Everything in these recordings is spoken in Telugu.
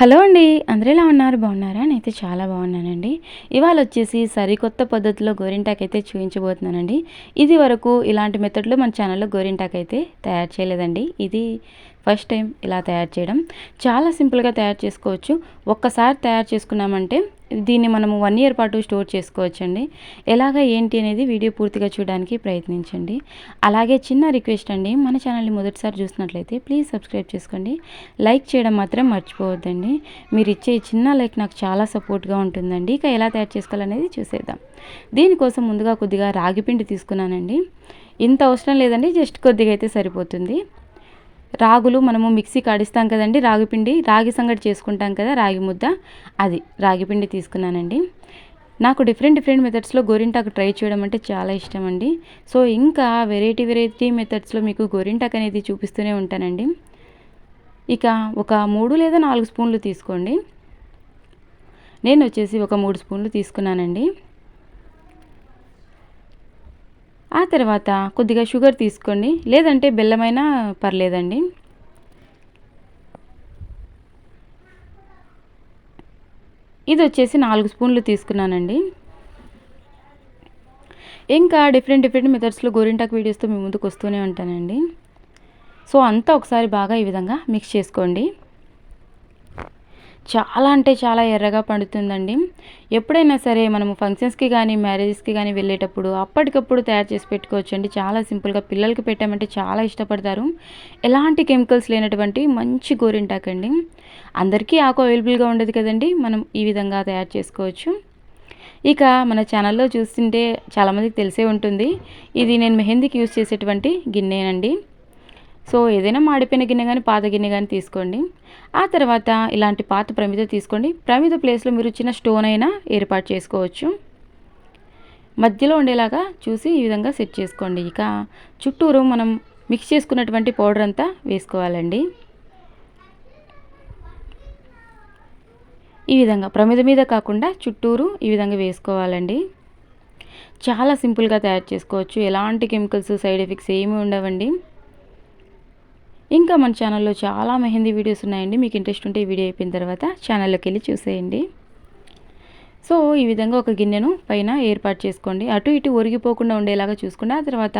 హలో అండి అందరూ ఎలా ఉన్నారు? బాగున్నారా? నేనైతే చాలా బాగున్నానండి. ఇవాళ వచ్చేసి సరికొత్త పద్ధతిలో గోరింటాక్ అయితే చూపించబోతున్నానండి ఇది వరకు ఇలాంటి మెథడ్లో మన ఛానల్లో గోరింటాక్ అయితే తయారు చేయలేదండి. ఇది ఫస్ట్ టైం ఇలా తయారు చేయడం. చాలా సింపుల్గా తయారు చేసుకోవచ్చు. ఒక్కసారి తయారు చేసుకున్నామంటే దీన్ని మనము వన్ ఇయర్ పాటు స్టోర్ చేసుకోవచ్చండి. ఎలాగ ఏంటి అనేది వీడియో పూర్తిగా చూడడానికి ప్రయత్నించండి. అలాగే చిన్న రిక్వెస్ట్ అండి మన ఛానల్ని మొదటిసారి చూసినట్లయితే ప్లీజ్ సబ్స్క్రైబ్ చేసుకోండి. లైక్ చేయడం మాత్రం మర్చిపోవద్దండి. మీరు ఇచ్చే చిన్న లైక్ నాకు చాలా సపోర్ట్గా ఉంటుందండి. ఇక ఎలా తయారు చేసుకోవాలనేది చూసేద్దాం. దీనికోసం ముందుగా కొద్దిగా రాగిపిండి తీసుకున్నానండి. ఇంత అవసరం లేదండి జస్ట్ కొద్దిగా అయితే సరిపోతుంది. రాగులు మనము మిక్సీ కాడిస్తాం కదండి రాగిపిండి రాగి సంగటి చేసుకుంటాం కదా రాగి ముద్ద. అది రాగిపిండి తీసుకున్నానండి. నాకు డిఫరెంట్ డిఫరెంట్ మెథడ్స్లో గోరింటాకు ట్రై చేయడం అంటే చాలా ఇష్టం అండి. సో ఇంకా వెరైటీ వెరైటీ మెథడ్స్లో మీకు గోరింటాకు అనేది చూపిస్తూనే ఉంటానండి. ఇక ఒక మూడు లేదా నాలుగు స్పూన్లు తీసుకోండి. నేను వచ్చేసి ఒక మూడు స్పూన్లు తీసుకున్నానండి. ఆ తర్వాత కొద్దిగా షుగర్ తీసుకోండి. లేదంటే బెల్లమైనా పర్లేదండి. ఇది వచ్చేసి నాలుగు స్పూన్లు తీసుకున్నానండి. ఇంకా డిఫరెంట్ డిఫరెంట్ మెథడ్స్లో గోరింటాకు వీడియోస్తో మీ ముందుకు వస్తూనే ఉంటానండి. సో అంతా ఒకసారి బాగా ఈ విధంగా మిక్స్ చేసుకోండి. చాలా అంటే చాలా ఎర్రగా పండుతుందండి. ఎప్పుడైనా సరే మనము ఫంక్షన్స్కి కానీ మ్యారేజెస్కి కానీ వెళ్ళేటప్పుడు అప్పటికప్పుడు తయారు చేసి పెట్టుకోవచ్చు అండి చాలా సింపుల్గా పిల్లలకి పెట్టామంటే చాలా ఇష్టపడతారు. ఎలాంటి కెమికల్స్ లేనటువంటి మంచి గోరింటాకండి. అందరికీ ఆకు అవైలబుల్గా ఉండదు కదండి. మనం ఈ విధంగా తయారు చేసుకోవచ్చు. ఇక మన ఛానల్లో చూస్తుంటే చాలామందికి తెలిసే ఉంటుంది. ఇది నేను మెహందీకి యూజ్ చేసేటువంటి గిన్నెనండి. సో ఏదైనా మాడిపోయిన గిన్నె కానీ పాత గిన్నె కానీ తీసుకోండి. ఆ తర్వాత ఇలాంటి పాత ప్రమిద తీసుకోండి. ప్రమిద ప్లేస్లో మీరు చిన్న స్టోన్ అయినా ఏర్పాటు చేసుకోవచ్చు. మధ్యలో ఉండేలాగా చూసి ఈ విధంగా సెట్ చేసుకోండి. ఇక చుట్టూరు మనం మిక్స్ చేసుకున్నటువంటి పౌడర్ అంతా వేసుకోవాలండి. ఈ విధంగా ప్రమిద మీద కాకుండా చుట్టూరు ఈ విధంగా వేసుకోవాలండి. చాలా సింపుల్గా తయారు చేసుకోవచ్చు. ఎలాంటి కెమికల్స్ సైడ్ ఎఫెక్ట్స్ ఏమీ ఉండవండి. ఇంకా మన ఛానల్లో చాలా మెహందీ వీడియోస్ ఉన్నాయండి. మీకు ఇంట్రెస్ట్ ఉంటే ఈ వీడియో అయిపోయిన తర్వాత ఛానల్లోకి వెళ్ళి చూసేయండి. సో ఈ విధంగా ఒక గిన్నెను పైన ఏర్పాటు చేసుకోండి. అటు ఇటు ఒరిగిపోకుండా ఉండేలాగా చూసుకోండి ఆ తర్వాత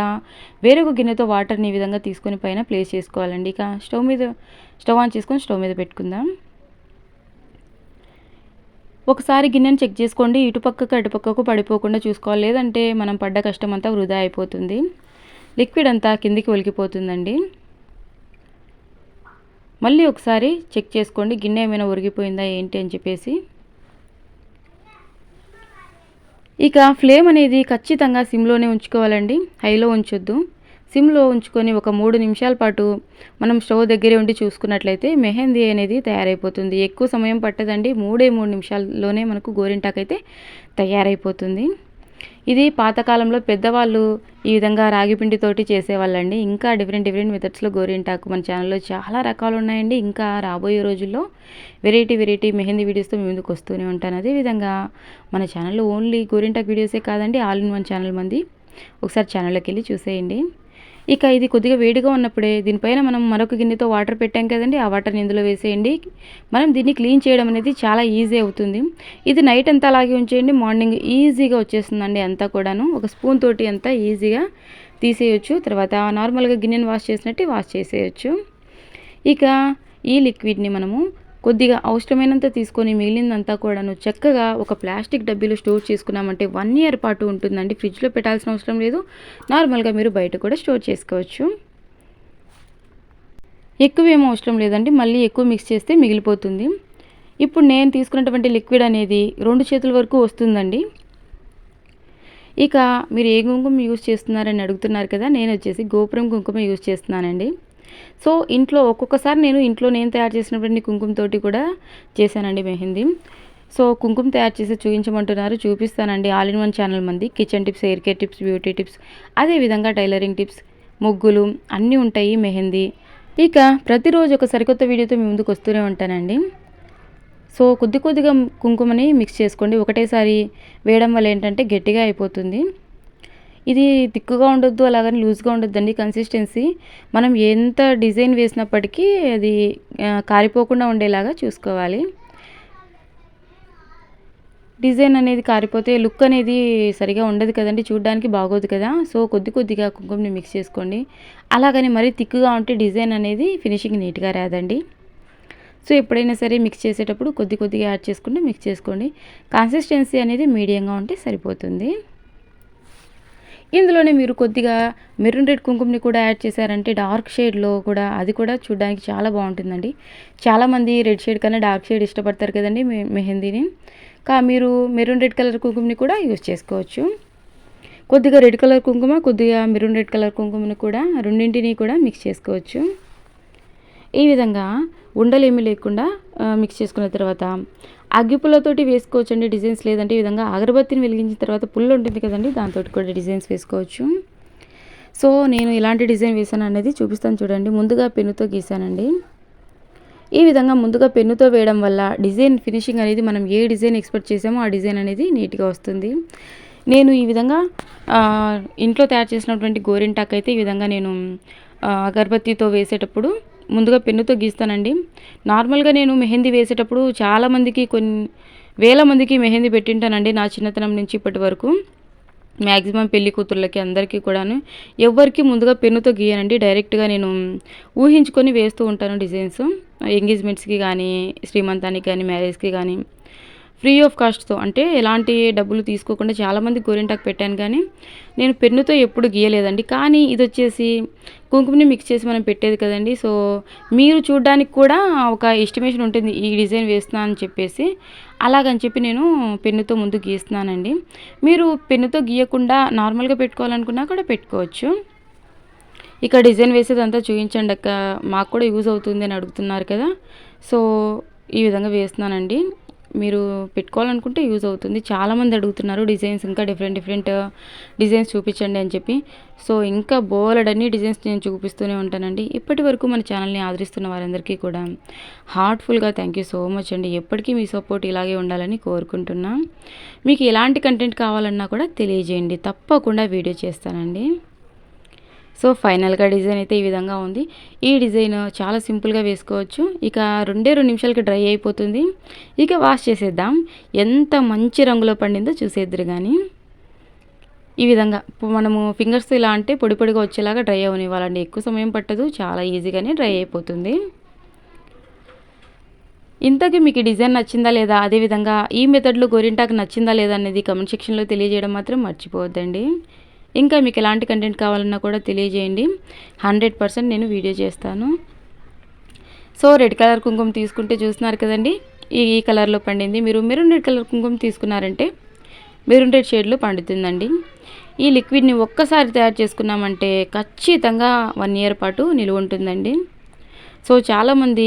వేరొక గిన్నెతో వాటర్ని ఈ విధంగా తీసుకొని పైన ప్లేస్ చేసుకోవాలండి. ఇక స్టవ్ మీద స్టవ్ ఆన్ చేసుకొని స్టవ్ మీద పెట్టుకుందాం. ఒకసారి గిన్నెను చెక్ చేసుకోండి. ఇటుపక్కకు అటుపక్కకు పడిపోకుండా చూసుకోవాలి. లేదంటే మనం పడ్డ కష్టం అంతా వృధా అయిపోతుంది. లిక్విడ్ అంతా కిందికి ఒలికిపోతుందండి మళ్ళీ ఒకసారి చెక్ చేసుకోండి గిన్నె ఏమైనా ఉరిగిపోయిందా ఏంటి అని చెప్పేసి. ఇక ఫ్లేమ్ అనేది ఖచ్చితంగా సిమ్లోనే ఉంచుకోవాలండి హైలో ఉంచొద్దు. సిమ్లో ఉంచుకొని ఒక మూడు నిమిషాల పాటు మనం స్టవ్ దగ్గరే ఉండి చూసుకున్నట్లయితే మెహందీ అనేది తయారైపోతుంది. ఎక్కువ సమయం పట్టదండి మూడే మూడు నిమిషాల్లోనే మనకు గోరింటాకైతే తయారైపోతుంది. ఇది పాతకాలంలో పెద్దవాళ్ళు ఈ విధంగా రాగిపిండితోటి చేసేవాళ్ళండి. ఇంకా డిఫరెంట్ డిఫరెంట్ మెథడ్స్లో గోరింటాకు మన ఛానల్లో చాలా రకాలు ఉన్నాయండి. ఇంకా రాబోయే రోజుల్లో వెరైటీ వెరైటీ మెహందీ వీడియోస్తో మీ ముందుకు వస్తూనే ఉంటాను. అదేవిధంగా మన ఛానల్లో ఓన్లీ గోరింటాకు వీడియోసే కాదండి ఆల్ ఇన్ వన్ ఛానల్ మంది. ఒకసారి ఛానల్లోకి వెళ్ళి చూసేయండి. ఇక ఇది కొద్దిగా వేడిగా ఉన్నప్పుడే దీనిపైన మనం మరొక గిన్నెతో వాటర్ పెట్టాం కదండి ఆ వాటర్ని ఇందులో వేసేయండి. మనం దీన్ని క్లీన్ చేయడం అనేది చాలా ఈజీ అవుతుంది. ఇది నైట్ అంతా అలాగే ఉంచేయండి మార్నింగ్ ఈజీగా వచ్చేస్తుందండి అంతా కూడాను. ఒక స్పూన్ తోటి అంతా ఈజీగా తీసేయచ్చు. తర్వాత నార్మల్గా గిన్నెని వాష్ చేసినట్టు వాష్ చేసేయచ్చు. ఇక ఈ లిక్విడ్ని మనము కొద్దిగా అవసరమైనంత తీసుకొని మిగిలిందంతా కూడాను చక్కగా ఒక ప్లాస్టిక్ డబ్బీలో స్టోర్ చేసుకున్నామంటే వన్ ఇయర్ పాటు ఉంటుందండి. ఫ్రిడ్జ్లో పెట్టాల్సిన అవసరం లేదు. నార్మల్గా మీరు బయట కూడా స్టోర్ చేసుకోవచ్చు. ఎక్కువ ఏమో అవసరం లేదండి. మళ్ళీ ఎక్కువ మిక్స్ చేస్తే మిగిలిపోతుంది. ఇప్పుడు నేను తీసుకున్నటువంటి లిక్విడ్ అనేది రెండు చేతుల వరకు వస్తుందండి. ఇక మీరు ఏ కుంకుమ యూజ్ చేస్తున్నారని అడుగుతున్నారు కదా నేను వచ్చేసి గోపురం కుంకుమ యూజ్ చేస్తున్నానండి. సో ఇంట్లో ఒక్కొక్కసారి నేను ఇంట్లో నేను తయారు చేసినప్పుడు కుంకుమతోటి కూడా చేశానండి మెహందీ. సో కుంకుమ తయారు చేసి చూపించమంటున్నారు చూపిస్తానండి. ఆల్ ఇన్ వన్ ఛానల్ మంది kitchen tips hair care tips beauty tips అదేవిధంగా టైలరింగ్ టిప్స్ ముగ్గులు అన్నీ ఉంటాయి మెహందీ. ఇక ప్రతిరోజు ఒక సరికొత్త వీడియోతో మీ ముందుకు వస్తూనే ఉంటానండి. సో కొద్ది కొద్దిగా కుంకుమని మిక్స్ చేసుకోండి. ఒకటేసారి వేయడం వల్ల ఏంటంటే గట్టిగా అయిపోతుంది. ఇది తిక్కుగా ఉండొద్దు అలాగని లూజ్గా ఉండొద్దండి కన్సిస్టెన్సీ మనం ఎంత డిజైన్ వేసినప్పటికీ అది కారిపోకుండా ఉండేలాగా చూసుకోవాలి. డిజైన్ అనేది కారిపోతే లుక్ అనేది సరిగా ఉండదు కదండి చూడడానికి బాగోదు కదా. సో కొద్ది కొద్దిగా కుంకుమని మిక్స్ చేసుకోండి. అలాగని మరీ తిక్కుగా ఉంటే డిజైన్ అనేది ఫినిషింగ్ నీట్గా రాదండి. సో ఎప్పుడైనా సరే మిక్స్ చేసేటప్పుడు కొద్ది కొద్దిగా యాడ్ చేసుకుంటే మిక్స్ చేసుకోండి. కన్సిస్టెన్సీ అనేది మీడియంగా ఉంటే సరిపోతుంది. ఇందులోనే మీరు కొద్దిగా మెరూన్ రెడ్ కుంకుమని కూడా యాడ్ చేశారంటే డార్క్ షేడ్లో కూడా అది కూడా చూడడానికి చాలా బాగుంటుందండి. చాలామంది రెడ్ షేడ్ కన్నా డార్క్ షేడ్ ఇష్టపడతారు కదండి మెహందీని. కా మీరు మెరూన్ రెడ్ కలర్ కుంకుమని కూడా యూజ్ చేసుకోవచ్చు. కొద్దిగా రెడ్ కలర్ కుంకుమ కొద్దిగా మెరూన్ రెడ్ కలర్ కుంకుమని కూడా రెండింటిని కూడా మిక్స్ చేసుకోవచ్చు. ఈ విధంగా ఉండలేమి లేకుండా మిక్స్ చేసుకున్న తర్వాత అగ్గిపుల్లతోటి వేసుకోవచ్చు అండి డిజైన్స్ లేదంటే ఈ విధంగా అగరబత్తిని వెలిగించిన తర్వాత పుల్ల ఉంటుంది కదండి దాంతో కూడా డిజైన్స్ వేసుకోవచ్చు. సో నేను ఇలాంటి డిజైన్ వేసాను అనేది చూపిస్తాను చూడండి ముందుగా పెన్నుతో గీసానండి ఈ విధంగా ముందుగా పెన్నుతో వేయడం వల్ల డిజైన్ ఫినిషింగ్ అనేది మనం ఏ డిజైన్ ఎక్స్పెక్ట్ చేసామో ఆ డిజైన్ అనేది నీట్గా వస్తుంది. నేను ఈ విధంగా ఇంట్లో తయారు చేసినటువంటి గోరింటాక్ అయితే ఈ విధంగా నేను అగరబత్తితో వేసేటప్పుడు ముందుగా పెన్నుతో గీస్తానండి. నార్మల్గా నేను మెహందీ వేసేటప్పుడు చాలామందికి కొన్ని వేల మందికి మెహందీ పెట్టింటానండి నా చిన్నతనం నుంచి ఇప్పటి వరకు. మ్యాక్సిమం పెళ్ళి కూతుర్లకి అందరికీ కూడాను. ఎవరికి ముందుగా పెన్నుతో గీయనండి. డైరెక్ట్గా నేను ఊహించుకొని వేస్తూ ఉంటాను డిజైన్స్. ఎంగేజ్మెంట్స్కి కానీ శ్రీమంతానికి కానీ మ్యారేజ్కి కానీ. ఫ్రీ ఆఫ్ కాస్ట్తో అంటే ఎలాంటి డబ్బులు తీసుకోకుండా చాలామంది గోరింటాకు పెట్టాను కానీ నేను పెన్నుతో ఎప్పుడు గీయలేదండి. కానీ ఇది వచ్చేసి కుంకుమని మిక్స్ చేసి మనం పెట్టేది కదండి. సో మీరు చూడడానికి కూడా ఒక ఎస్టిమేషన్ ఉంటుంది. ఈ డిజైన్ వేస్తున్నా అని చెప్పేసి అలాగని చెప్పి నేను పెన్నుతో ముందు గీస్తున్నానండి. మీరు పెన్నుతో గీయకుండా నార్మల్గా పెట్టుకోవాలనుకున్నా కూడా పెట్టుకోవచ్చు. ఇక డిజైన్ వేసేదంతా చూపించండి అక్క. మాకు కూడా యూజ్ అవుతుంది అని అడుగుతున్నారు కదా. సో ఈ విధంగా వేస్తున్నానండి. మీరు పెట్టుకోవాలనుకుంటే యూజ్ అవుతుంది. చాలామంది అడుగుతున్నారు డిజైన్స్ ఇంకా డిఫరెంట్ డిఫరెంట్ డిజైన్స్ చూపించండి అని చెప్పి. సో ఇంకా బోలెడన్ని డిజైన్స్ నేను చూపిస్తూనే ఉంటానండి. ఇప్పటి వరకు మన ఛానల్ని ఆదరిస్తున్న వారందరికీ కూడా హార్ట్ఫుల్గా థ్యాంక్ యూ సో మచ్ అండి. ఎప్పటికీ మీ సపోర్ట్ ఇలాగే ఉండాలని కోరుకుంటున్నా. మీకు ఎలాంటి కంటెంట్ కావాలన్నా కూడా తెలియజేయండి. తప్పకుండా వీడియో చేస్తానండి. సో ఫైనల్గా డిజైన్ అయితే ఈ విధంగా ఉంది. ఈ డిజైన్ చాలా సింపుల్గా వేసుకోవచ్చు. ఇక రెండే రెండు నిమిషాలకి డ్రై అయిపోతుంది. ఇక వాష్ చేసేద్దాం. ఎంత మంచి రంగులో పండిందో చూసేద్దరు కానీ ఈ విధంగా మనము ఫింగర్స్ ఇలా అంటే పొడి పొడిగా వచ్చేలాగా డ్రై అవనివ్వాలండి. ఎక్కువ సమయం పట్టదు. చాలా ఈజీగానే డ్రై అయిపోతుంది. ఇంతకీ మీకు డిజైన్ నచ్చిందా లేదా? అదేవిధంగా ఈ మెథడ్లో గోరింటాకు నచ్చిందా లేదా అనేది కమెంట్ సెక్షన్లో తెలియజేయడం మాత్రం మర్చిపోవద్దండి. ఇంకా మీకు ఎలాంటి కంటెంట్ కావాలన్నా కూడా తెలియజేయండి. హండ్రెడ్ పర్సెంట్ నేను వీడియో చేస్తాను. సో రెడ్ కలర్ కుంకుమ తీసుకుంటే చూస్తున్నారు కదండి. ఈ ఈ కలర్లో పండింది. మీరు మెరూన్ రెడ్ కలర్ కుంకుమ తీసుకున్నారంటే మెరూన్ రెడ్ షేడ్లో పండుతుందండి. ఈ లిక్విడ్ని ఒక్కసారి తయారు చేసుకున్నామంటే ఖచ్చితంగా వన్ ఇయర్ పాటు నిలువ ఉంటుందండి. సో చాలామంది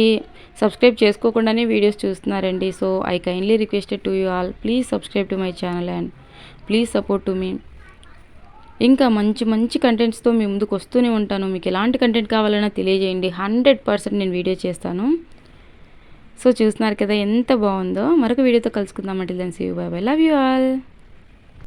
సబ్స్క్రైబ్ చేసుకోకుండానే వీడియోస్ చూస్తున్నారండి. So I kindly requested to you all. Please subscribe to my channel and please support to me. ఇంకా మంచి మంచి కంటెంట్స్తో మీ ముందుకు వస్తూనే ఉంటాను. మీకు ఎలాంటి కంటెంట్ కావాలన్నా తెలియజేయండి. హండ్రెడ్ పర్సెంట్ నేను వీడియో చేస్తాను. సో చూస్తున్నారు కదా ఎంత బాగుందో. మరొక వీడియోతో కలుసుకుందాం. అంటే దాని సీ బాబాయ్ లవ్ యూ ఆల్